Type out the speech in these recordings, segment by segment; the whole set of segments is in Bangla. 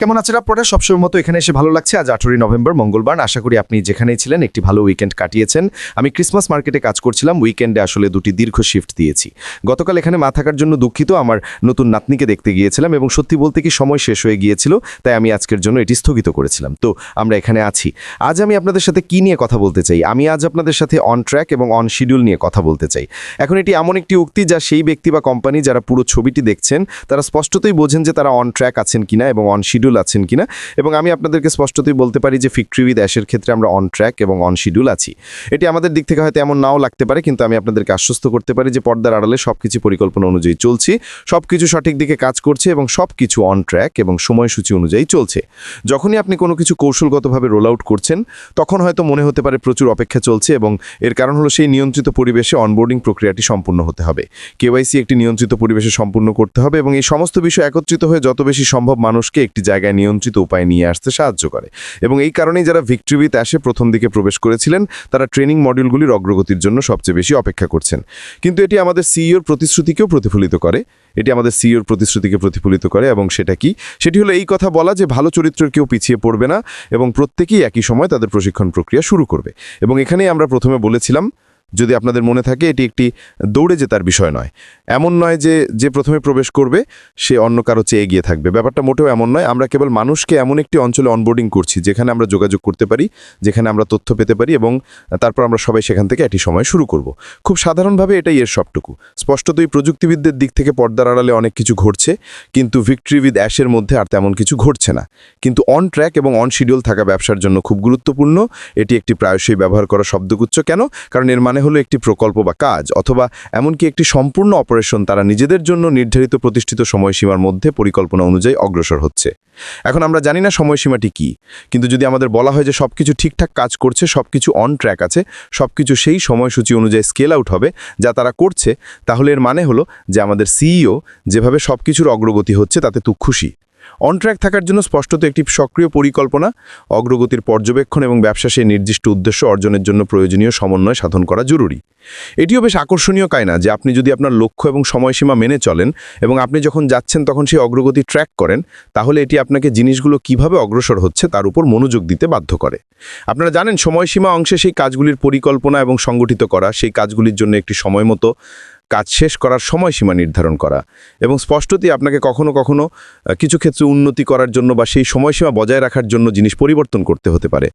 কেমন আছেন আপনারা? সবসময় মতো এখানে এসে ভালো লাগছে। আজ আঠেরোই নভেম্বর, মঙ্গলবার। আশা করি আপনি যেখানেই ছিলেন একটি ভালো উইকেন্ড কাটিয়েছেন। আমি ক্রিসমাস মার্কেটে কাজ করছিলাম। উইকেন্ডে আসলে দুটি দীর্ঘ শিফট দিয়েছি। গতকাল এখানে মা থাকার জন্য দুঃখিত। আমার নতুন নাতনিকে দেখতে গিয়েছিলাম এবং সত্যি বলতে কি সময় শেষ হয়ে গিয়েছিল, তাই আমি আজকের জন্য এটি স্থগিত করেছিলাম। তো, আমরা এখানে আছি। আজ আমি আপনাদের সাথে কি নিয়ে কথা বলতে চাই? আমি আজ আপনাদের সাথে অন ট্র্যাক এবং অন শিডিউল নিয়ে কথা বলতে চাই। এখন এটি এমন একটি উক্তি যা সেই ব্যক্তি বা কোম্পানি যারা পুরো ছবিটি দেখছেন, তারা স্পষ্টতই বোঝেন যে তারা অন ট্র্যাক আছেন কিনা এবং অন শিডিউল আছেন কিনা। এবং আমি আপনাদেরকে স্পষ্টতই বলতে পারি যে ফিক্টরি উইথ অ্যাশের ক্ষেত্রে আমরা অন ট্র্যাক এবং অন শিডিউল আছি। এটি আমাদের দিক থেকে হয়তো এমন নাও লাগতে পারে, কিন্তু আমি আপনাদেরকে আশ্বস্ত করতে পারি যে পর্দার আড়ালে সব কিছু পরিকল্পনা অনুযায়ী চলছি সব কিছু সঠিক দিকে কাজ করছে এবং সব কিছু অন ট্র্যাক এবং সময়সূচি অনুযায়ী চলছে। যখনই আপনি কোনো কিছু কৌশলগতভাবে রোল আউট করছেন, তখন হয়তো মনে হতে পারে প্রচুর অপেক্ষা চলছে এবং এর কারণ হলো সেই নিয়ন্ত্রিত পরিবেশে অনবোর্ডিং প্রক্রিয়াটি সম্পূর্ণ হতে হবে। কেওয়াইসি একটি নিয়ন্ত্রিত পরিবেশে সম্পূর্ণ করতে হবে এবং এই সমস্ত বিষয় একত্রিত হয়ে যত বেশি সম্ভব মানুষকে একটি জায়গায় নিয়ন্ত্রিত উপায় নিয়ে আসতে সাহায্য করে। এবং এই কারণেই যারা ভিক্ট্রিবিত অ্যাশে প্রথম দিকে প্রবেশ করেছিলেন, তারা ট্রেনিং মডিউলগুলির অগ্রগতির জন্য সবচেয়ে বেশি অপেক্ষা করছেন। কিন্তু এটি আমাদের সিইওর প্রতিশ্রুতিকেও প্রতিফলিত করে। এটি আমাদের সিইওর প্রতিশ্রুতিকে প্রতিফলিত করে এবং সেটা কি? সেটি হলো এই কথা বলা যে ভালো চরিত্রের কেউ পিছিয়ে পড়বে না এবং প্রত্যেকেই একই সময় তাদের প্রশিক্ষণ প্রক্রিয়া শুরু করবে। এবং এখানেই আমরা প্রথমে বলেছিলাম যদি আপনাদের মনে থাকে এটি একটি দৌড়ে জেতার বিষয় নয়। এমন নয় যে যে প্রথমে প্রবেশ করবে, সে অন্য কারও চেয়ে এগিয়ে থাকবে। ব্যাপারটা মোটেও এমন নয়। আমরা কেবল মানুষকে এমন একটি অঞ্চলে অনবোর্ডিং করছি, যেখানে আমরা যোগাযোগ করতে পারি, যেখানে আমরা তথ্য পেতে পারি এবং তারপর আমরা সবাই সেখান থেকে একটি সময় শুরু করব। খুব সাধারণভাবে এটাই এর সবটুকু। স্পষ্টতই প্রযুক্তিবিদদের দিক থেকে পর্দার আড়ালে অনেক কিছু ঘটছে, কিন্তু ভিক্টরি উইথ অ্যাশের মধ্যে আর তেমন কিছু ঘটছে না। কিন্তু অন ট্র্যাক এবং অন শিডিউল থাকা ব্যবসার জন্য খুব গুরুত্বপূর্ণ। এটি একটি প্রায়শই ব্যবহার করা শব্দগুচ্ছ। কেন? কারণ এর মানে হলো একটি প্রকল্প বা কাজ, অথবা এমনকি একটি সম্পূর্ণ অপারেশন তারা নিজেদের জন্য নির্ধারিত প্রতিষ্ঠিত সময়সীমার মধ্যে পরিকল্পনা অনুযায়ী অগ্রসর হচ্ছে। এখন আমরা জানি না সময়সীমাটি কি, কিন্তু যদি আমাদের বলা হয় যে সব কিছু ঠিকঠাক কাজ করছে সব কিছু অন ট্র্যাক আছে সব কিছু সেই সময়সূচি অনুযায়ী স্কেল আউট হবে যা তারা করছে, তাহলে এর মানে হলো যে আমাদের সিইও যেভাবে সব কিছুর অগ্রগতি হচ্ছে তাতে তু খুশি। অন ট্র্যাক থাকার জন্য স্পষ্টত একটি সক্রিয় পরিকল্পনা, অগ্রগতির পর্যবেক্ষণ এবং ব্যবসা সেই নির্দিষ্ট উদ্দেশ্য অর্জনের জন্য প্রয়োজনীয় সমন্বয় সাধন করা জরুরি। এটিও বেশ আকর্ষণীয় কায়না যে আপনি যদি আপনার লক্ষ্য এবং সময়সীমা মেনে চলেন এবং আপনি যখন যাচ্ছেন তখন সেই অগ্রগতি ট্র্যাক করেন, তাহলে এটি আপনাকে জিনিসগুলো কীভাবে অগ্রসর হচ্ছে তার উপর মনোযোগ দিতে বাধ্য করে। আপনারা জানেন, সময়সীমা অংশে সেই কাজগুলির পরিকল্পনা এবং সংগঠিত করা, সেই কাজগুলির জন্য একটি সময় মতো কাজ শেষ করার সময়সীমা নির্ধারণ করা এবং স্পষ্টতই আপনাকে কখনো কখনো কিছু ক্ষেত্রে উন্নতি করার জন্য বা সেই সময়সীমা বজায় রাখার জন্য জিনিস পরিবর্তন করতে হতে পারে।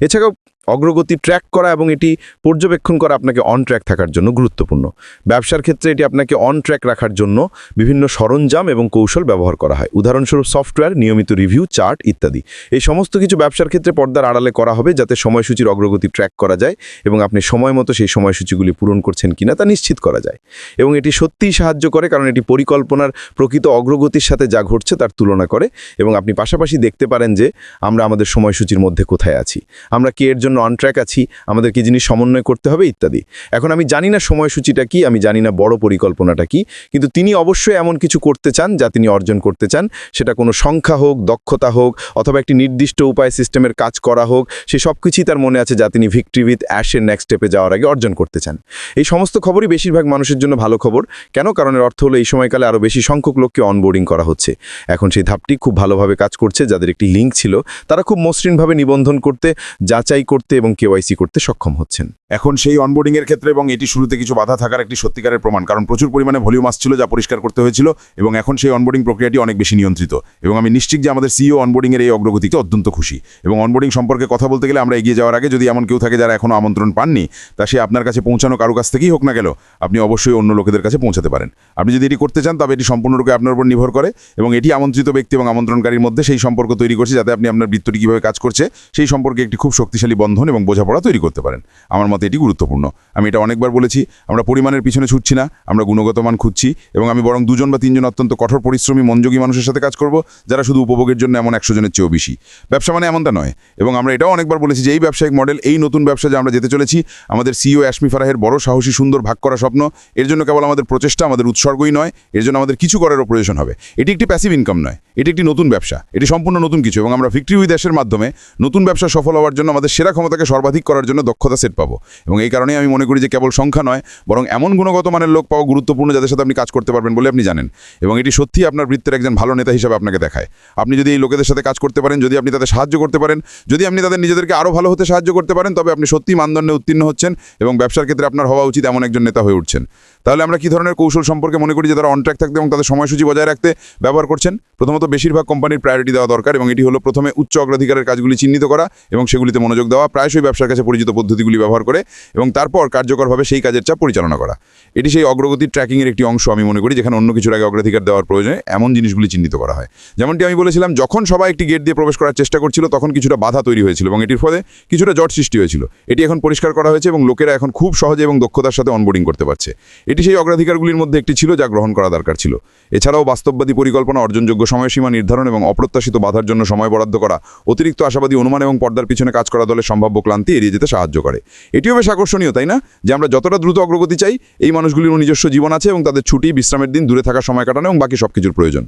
এছাড়াও অগ্রগতি ট্র্যাক করা এবং এটি পর্যবেক্ষণ করা আপনাকে অন ট্র্যাক থাকার জন্য গুরুত্বপূর্ণ। ব্যবসার ক্ষেত্রে এটি আপনাকে অন ট্র্যাক রাখার জন্য বিভিন্ন সরঞ্জাম এবং কৌশল ব্যবহার করা হয়। উদাহরণস্বরূপ সফটওয়্যার নিয়মিত রিভিউ চার্ট ইত্যাদি। এই সমস্ত কিছু ব্যবসার ক্ষেত্রে পর্দার আড়ালে করা হবে যাতে সময়সূচির অগ্রগতি ট্র্যাক করা যায় এবং আপনি সময় মতো সেই সময়সূচিগুলি পূরণ করছেন কিনা তা নিশ্চিত করা যায়। এবং এটি সত্যিই সাহায্য করে কারণ এটি পরিকল্পনার প্রকৃত অগ্রগতির সাথে যা ঘটছে তার তুলনা করে এবং আপনি পাশাপাশি দেখতে পারেন যে আমরা আমাদের সময়সূচির মধ্যে কোথায় আছি। আমরা কি এর জন্য অন ট্র্যাক আছি, আমাদের কি জিনিস সমন্বয় করতে হবে ইত্যাদি। এখন আমি জানি না সময়সূচিটা কি, আমি জানি না বড় পরিকল্পনাটা কি, কিন্তু তিনি অবশ্যই এমন কিছু করতে চান যা তিনি অর্জন করতে চান। সেটা কোনো সংখ্যা হোক, দক্ষতা হোক, অথবা একটি নির্দিষ্ট উপায় সিস্টেমের কাজ করা হোক, সে সব কিছুই তার মনে আছে যা তিনি ভিক্টরি উইথ অ্যাশের নেক্সট স্টেপে যাওয়ার আগে অর্জন করতে চান। এই সমস্ত খবরই বেশিরভাগ মানুষের জন্য ভালো খবর, কেন? কারণ এর অর্থ হলো এই সময়কালে আরও বেশি সংখ্যক লোককে অনবোর্ডিং করা হচ্ছে। এখন সেই ধাপটি খুব ভালোভাবে কাজ করছে, যাদের একটি লিঙ্ক ছিল, তারা খুব মসৃণভাবে নিবন্ধন করতে, যাচাই করতে এবং কেওয়াইসি করতে সক্ষম হচ্ছেন। এখন সেই অনবোর্ডিং এর ক্ষেত্রে এবং এটি শুরুতে কিছু বাধা থাকার একটি সত্যিকারের প্রমাণ। কারণ প্রচুর পরিমাণে ভলিউম আসছিল যা পরিষ্কার করতে হয়েছিল এবং এখন সেই অনবোর্ডিং প্রক্রিয়াটি অনেক বেশি নিয়ন্ত্রিত। এবং আমি নিশ্চিত যে আমাদের সিইও অনবোর্ডিং এর এই অগ্রগতিতে অত্যন্ত খুশি। এবং অনবোর্ডিং সম্পর্কে কথা বলতে গেলে আমরা এগিয়ে যাওয়ার আগে যদি এমন কেউ থাকে যারা এখনও আমন্ত্রণ পাননি, তা সে আপনার কাছে পৌঁছানো কারও কাছ থেকেই হোক না গেল আপনি অবশ্যই অন্য লোকেদের কাছে পৌঁছাতে পারেন। আপনি যদি এটি করতে চান, তবে এটি সম্পূর্ণরূপে আপনার উপর নির্ভর করে এবং এটি আমন্ত্রিত ব্যক্তি এবং আমন্ত্রণকারীর মধ্যে সেই সম্পর্ক তৈরি করছে যাতে আপনি আপনার বৃত্তটি কীভাবে কাজ করছে, সেই সম্পর্কে একটি খুব শক্তিশালী বন্ধন এবং বোঝাপড়া তৈরি করতে পারেন। আমার মতে এটি গুরুত্বপূর্ণ। আমি এটা অনেকবার বলেছি, আমরা পরিমাণের পিছনে ছুটছি না, আমরা গুণগত মান খুঁজছি এবং আমি বরং দুজন বা তিনজন অত্যন্ত কঠোর পরিশ্রমী, মনযোগী মানুষের সাথে কাজ করব, যারা শুধু উপভোগের জন্য এমন একশো জনের চেয়েও বেশি। ব্যবসা মানে এমনটা নয় এবং আমরা এটাও অনেকবার বলেছি যে এই ব্যবসায়িক মডেল এই নতুন ব্যবসা যে আমরা যেতে চলেছি, আমাদের সিইও অ্যাশমি ফারাহের বড় সাহসী, সুন্দর, ভাগ করা স্বপ্ন, এর জন্য কেবল আমাদের প্রচেষ্টা, আমাদের উৎসর্গই নয়, এর জন্য আমাদের কিছু করারও প্রয়োজন হবে। এটি একটি প্যাসিভ ইনকাম নয়, এটি একটি নতুন ব্যবসা, এটি সম্পূর্ণ নতুন কিছু এবং আমরা ভিক্টরি উইথ অ্যাশের মাধ্যমে নতুন ব্যবসা সফল হওয়ার জন্য আমাদের সেরা ক্ষমতাকে সর্বাধিক করার জন্য দক্ষতা সেট পাবো। এবং এই কারণেই আমি মনে করি যে কেবল সংখ্যা নয়, বরং এমন গুণগত মানের লোক পাওয়া গুরুত্বপূর্ণ যাদের সাথে আপনি কাজ করতে পারবেন বলে আপনি জানেন। এবং এটি সত্যিই আপনার বৃত্তের একজন ভালো নেতা হিসেবে আপনাকে দেখায়। আপনি যদি এই লোকেদের সাথে কাজ করতে পারেন, যদি আপনি তাদের সাহায্য করতে পারেন, যদি আপনি তাদের নিজেদেরকে আরও ভালো হতে সাহায্য করতে পারেন, তবে আপনি সত্যিই মানদণ্ডে উত্তীর্ণ হচ্ছেন এবং ব্যবসার ক্ষেত্রে আপনার হওয়া উচিত এমন একজন নেতা হয়ে উঠছেন। তাহলে আমরা কি ধরনের কৌশল সম্পর্কে মনে করি যে তারা অনট্র্যাক থাকতে এবং তাদের সময়সূচি বজায় রাখতে ব্যবহার করছেন? প্রথমত বেশিরভাগ কোম্পানির প্রায়োরিটি দেওয়া দরকার এবং এটি হলো প্রথমে উচ্চ অগ্রাধিকারের কাজগুলি চিহ্নিত করা এবং সেগুলিতে মনোযোগ দেওয়া, প্রায়শই ব্যবসার কাছে পরিচিত পদ্ধতিগুলি ব্যবহার করে এবং তারপর কার্যকরভাবে সেই কাজের চাপ পরিচালনা করা। এটি সেই অগ্রগতির ট্র্যাকিংয়ের একটি অংশ আমি মনে করি, যেখানে অন্য কিছুর আগে অগ্রাধিকার দেওয়ার প্রয়োজনে এমন জিনিসগুলি চিহ্নিত করা হয়। যেমনটি আমি বলেছিলাম, যখন সবাই একটি গেট দিয়ে প্রবেশ করার চেষ্টা করছিল, তখন কিছুটা বাধা তৈরি হয়েছিল এবং এটির ফলে কিছুটা জট সৃষ্টি হয়েছিল। এটি এখন পরিষ্কার করা হয়েছে এবং লোকেরা এখন খুব সহজে এবং দক্ষতার সাথে অনবোর্ডিং করতে পারছে। এটি সেই অগ্রাধিকারগুলির মধ্যে একটি ছিল, যা গ্রহণ করা দরকার ছিল। এছাড়াও বাস্তববাদী পরিকল্পনা, অর্জনযোগ্য সময়সীমা নির্ধারণ এবং অপ্রত্যাশিত বাধার জন্য সময় বরাদ্দ করা, অতিরিক্ত আশাবাদী অনুমান এবং পর্দার পিছনে কাজ করা দলের সম্ভাব্য ক্লান্তি এড়িয়ে যেতে সাহায্য করে। এটিও বেশ আকর্ষণীয়, তাই না? যে আমরা যতটা দ্রুত অগ্রগতি চাই, এই মানুষগুলির নিজস্ব জীবন আছে এবং তাদের ছুটি, বিশ্রামের দিন, দূরে থাকার সময় কাটানো এবং বাকি সব কিছুর প্রয়োজন।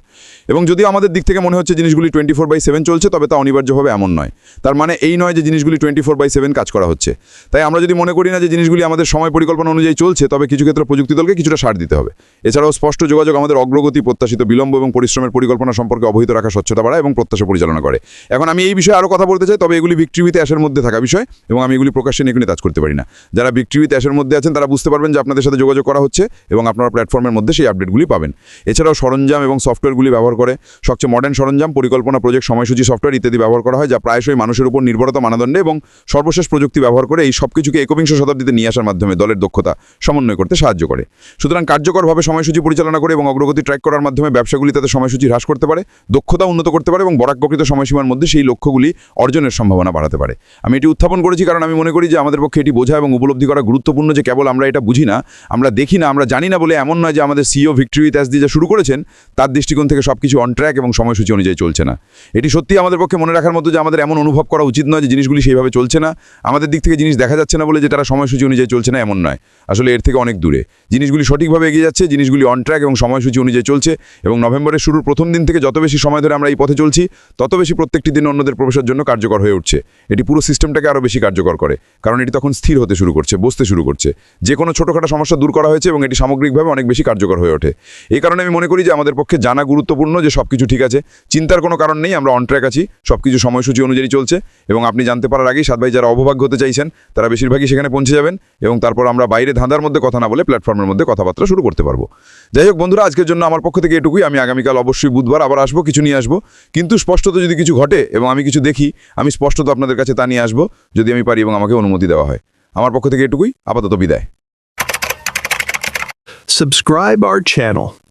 এবং যদিও আমাদের দিক থেকে মনে হচ্ছে জিনিসগুলি টোয়েন্টি ফোর বাই সেভেন চলছে, তবে তা অনিবার্যভাবে এমন নয়। তার মানে এই নয় যে জিনিসগুলি টোয়েন্টি ফোর বাই সেভেন কাজ করা হচ্ছে। তাই আমরা যদি মনে করি না যে জিনিসগুলি আমাদের সময় পরিকল্পনা অনুযায়ী চলছে, তবে কিছু ক্ষেত্রে প্রযুক্তি দলকে কিছুটা সার দিতে হবে। এছাড়াও স্পষ্ট যোগাযোগ আমাদের অগ্রগতি, প্রত্যাশিত বিলম্ব এবং পরিশ্রমের পরিকল্পনা সম্পর্কে অবহিত রাখা স্বচ্ছতা বাড়ায় এবং প্রত্যাশা পরিচালনা করে। এখন আমি এই বিষয়ে আরও কথা বলতে চাই, তবে এগুলি বিক্রিবিতে আসার মধ্যে থাকা বিষয় এবং আমি এগুলি প্রকাশ্যে নিয়ে কাজ করতে পারি। না। যারা বিক্রিবিতে অ্যাশের মধ্যে আছেন, তারা বুঝতে পারবেন যে আপনাদের সাথে যোগাযোগ করা হচ্ছে এবং আপনারা প্ল্যাটফর্মের মধ্যে সেই আপডেটগুলি পাবেন। এছাড়াও সরঞ্জাম এবং সফটওয়্যারগুলি ব্যবহার করে সবচেয়ে মডার্ন সরঞ্জাম, পরিকল্পনা প্রজেক্ট সময়সূচি সফটওয়্যার ইত্যাদি ব্যবহার করা হয়, যা প্রায়শই মানুষের উপর নির্ভরতা, মানদণ্ডে এবং সর্বশেষ প্রযুক্তি ব্যবহার করে এই সব কিছুকে একবিংশ শতাব্দীতে নিয়ে আসার মাধ্যমে দলের দক্ষতা সমন্বয় করতে সাহায্য করে। সুতরাং কার্যকরভাবে সময়সূচি পরিচালনা করে এবং অগ্রগতি ট্র্যাক করার মাধ্যমে ব্যবসাগুলি তাদের সময়সূচি হ্রাস করতে পারে, দক্ষতা উন্নত করতে পারে এবং বরাক্কৃত সময়সীমার মধ্যে সেই লক্ষ্যগুলি অর্জনের সম্ভাবনা বাড়াতে পারে। আমি এটি উত্থাপন করেছি কারণ আমি মনে করি যে আমাদের পক্ষে এটি বোঝা এবং উপলব্ধি করা গুরুত্বপূর্ণ যে কেবল আমরা এটা বুঝি না, আমরা দেখি না, আমরা জানি না বলে এমন নয় যে আমাদের সিও ভিক্টরি ত্যাস দিয়ে যা শুরু করেছেন, তার দৃষ্টিকোণ থেকে সব কিছু অন ট্র্যাক এবং সময়সূচি অনুযায়ী চলছে না। এটি সত্যি আমাদের পক্ষে মনে রাখার মতো যে আমাদের এমন অনুভব করা উচিত নয় যে জিনিসগুলি সেইভাবে চলছে না। আমাদের দিক থেকে জিনিস দেখা যাচ্ছে না বলে যে তারা সময়সূচি অনুযায়ী চলছে না এমন নয়। আসলে এর থেকে অনেক দূরে। জিনিসগুলি সঠিকভাবে এগিয়ে যাচ্ছে, জিনিসগুলি অন ট্র্যাক এবং সময়সূচি অনুযায়ী চলছে এবং নভেম্বরের শুরুর প্রথম দিন থেকে যত বেশি সময় ধরে আমরা এই পথে চলছি, তত বেশি প্রত্যেকটি দিন অন্যদের প্রবেশের জন্য কার্যকর হয়ে উঠছে। এটি পুরো সিস্টেমটাকে আরও বেশি কার্যকর করে। কারণ এটি তখন স্থির হতে শুরু করছে, বসতে শুরু করছে। যে কোনো ছোটোখাটো সমস্যা দূর করা হয়েছে এবং এটি সামগ্রিকভাবে অনেক বেশি কার্যকর হয়ে ওঠে। এই কারণে আমি মনে করি যে আমাদের পক্ষে জানা গুরুত্বপূর্ণ যে সব কিছু ঠিক আছে। চিন্তার কোনো কারণ নেই, আমরা অন ট্র্যাক আছি সব কিছু সময়সূচি অনুযায়ী চলছে এবং আপনি জানতে পারার আগেই সাত ভাই যারা অবভাগ্য হতে চাইছেন, তারা বেশিরভাগই সেখানে পৌঁছে যাবেন এবং তারপর আমরা বাইরে ধাঁধার মধ্যে কথা না বলে প্ল্যাটফর্মের মধ্যে কথাবার্তা শুরু করতে পারব। যাই হোক বন্ধুরা, আজকের জন্য আমার পক্ষ থেকে এটুকুই। আমি আগামীকাল অবশ্যই বুধবার আবার আসব, কিছু নিয়ে আসব। কিন্তু স্পষ্টত যদি কিছু ঘটে এবং আমি কিছু দেখি, আমি স্পষ্টত আপনাদের কাছে তা নিয়ে আসব, যদি আমি পারি এবং আমাকে অনুমতি দেওয়া হয়। আমার পক্ষ থেকে এটুকুই, আপাতত বিদায়। Subscribe our channel.